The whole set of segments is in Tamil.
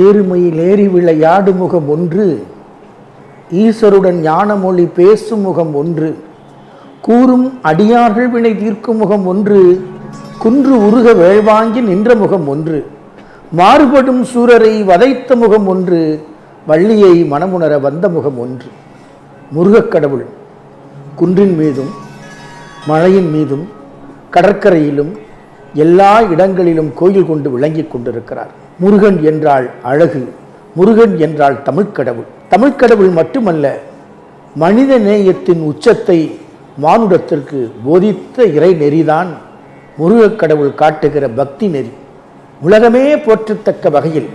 ஏறுமையில் ஏறி விளையாடு முகம் ஒன்று ஈசருடன் ஞானமொழி பேசும் முகம் ஒன்று கூறும் அடியார்கள் வினை தீர்க்கும் முகம் ஒன்று குன்று உருக வேள்வாங்கி நின்ற முகம் ஒன்று. மாறுபடும் சூரரை வதைத்த முகம் ஒன்று. வள்ளியை மனமுணர வந்த முகம் ஒன்று. முருகக் கடவுள் குன்றின் மீதும் மழையின் மீதும் கடற்கரையிலும் எல்லா இடங்களிலும் கோயில் கொண்டு விளங்கிக் கொண்டிருக்கிறார். முருகன் என்றால் அழகு முருகன் என்றால் தமிழ்க்கடவுள் தமிழ்க்கடவுள் மட்டுமல்ல மனித நேயத்தின் உச்சத்தை மானுடத்திற்கு போதித்த இறை நெறிதான் முருகக் கடவுள் காட்டுகிற பக்தி நெறி உலகமே போற்றத்தக்க வகையில்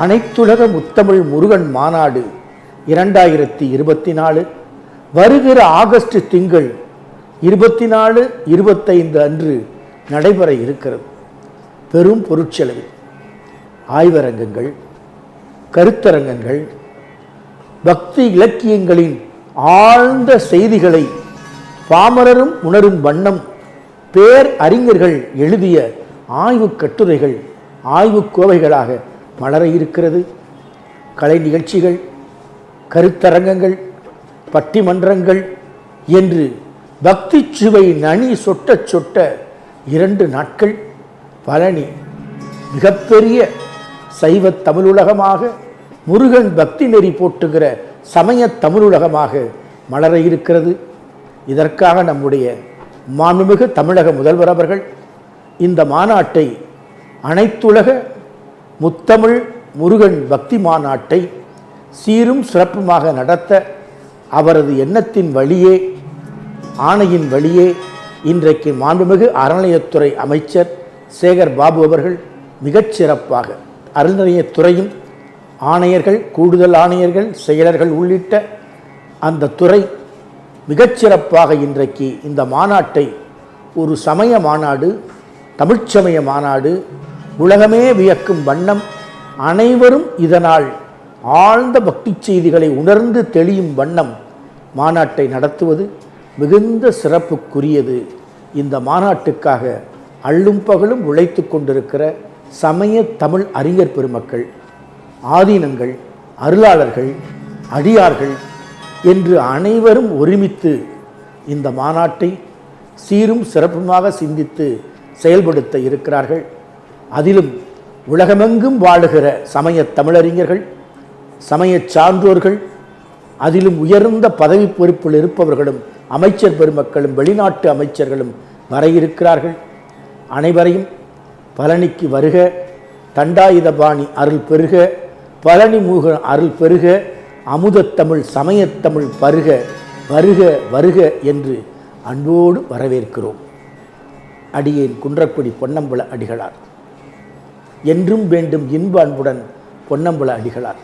அனைத்துலக முத்தமிழ் முருகன் மாநாடு இரண்டாயிரத்தி இருபத்தி நாலு வருகிற ஆகஸ்ட் திங்கள் இருபத்தி நாலு இருபத்தைந்து அன்று நடைபெற இருக்கிறது. பெரும் பொருட்செலவில். ஆய்வரங்கங்கள் கருத்தரங்கங்கள் பக்தி இலக்கியங்களின் ஆழ்ந்த செய்திகளை பாமரரும் உணரும் வண்ணம் பேர் அறிஞர்கள் எழுதிய ஆய்வு கட்டுரைகள் ஆய்வு கோவைகளாக மலர இருக்கிறது. கலை நிகழ்ச்சிகள் கருத்தரங்கங்கள் பட்டிமன்றங்கள் என்று பக்தி சுவை நனி சொட்ட சொட்ட இரண்டு நாட்கள் பழனி. மிகப்பெரிய சைவ தமிழுலகமாக முருகன் பக்தி நெறி போட்டுகிற சமய தமிழுலகமாக மலர இருக்கிறது. இதற்காக நம்முடைய மாண்புமிகு தமிழக முதல்வர் அவர்கள் இந்த மாநாட்டை அனைத்துலக முத்தமிழ் முருகன் பக்தி மாநாட்டை சீரும் சிறப்புமாக நடத்த அவரது எண்ணத்தின் வழியே ஆணையின் வழியே இன்றைக்கு மாண்புமிகு அறநிலையத்துறை அமைச்சர் சேகர் பாபு அவர்கள் மிகச்சிறப்பாக அறநிலையத்துறையும் ஆணையர்கள் கூடுதல் ஆணையர்கள் செயலர்கள் உள்ளிட்ட அந்த துறை மிகச்சிறப்பாக இன்றைக்கு இந்த மாநாட்டை ஒரு சமய மாநாடு தமிழ்ச்சமய மாநாடு உலகமே வியக்கும் வண்ணம் அனைவரும் இதனால் ஆழ்ந்த பக்தி செய்திகளை உணர்ந்து தெளியும் வண்ணம் மாநாட்டை நடத்துவது மிகுந்த சிறப்புக்குரியது. இந்த மாநாட்டுக்காக அள்ளும் பகலும் உழைத்து கொண்டிருக்கிற சமய தமிழ் அறிஞர் பெருமக்கள் ஆதீனங்கள் அருளாளர்கள் அடியார்கள் என்று அனைவரும் ஒருமித்து இந்த மாநாட்டை சீரும் சிறப்புமாக சிந்தித்து செயல்படுத்த இருக்கிறார்கள். அதிலும் உலகமெங்கும் வாழுகிற சமய தமிழறிஞர்கள் சமய சான்றோர்கள் அதிலும் உயர்ந்த பதவி பொறுப்பில் இருப்பவர்களும் அமைச்சர் பெருமக்களும் வெளிநாட்டு அமைச்சர்களும் வர இருக்கிறார்கள். அனைவரையும் பழனிக்கு வருக தண்டாயுதபாணி அருள் பெருக பழனி மூக அருள் பெருக அமுதத்தமிழ் சமயத்தமிழ் வருக வருக வருக என்று அன்போடு வரவேற்கிறோம். அடியேன் குன்றக்குடி பொன்னம்பல அடிகளார். என்றும் வேண்டும் இன்ப அன்புடன் பொன்னம்பல அடிகளார்.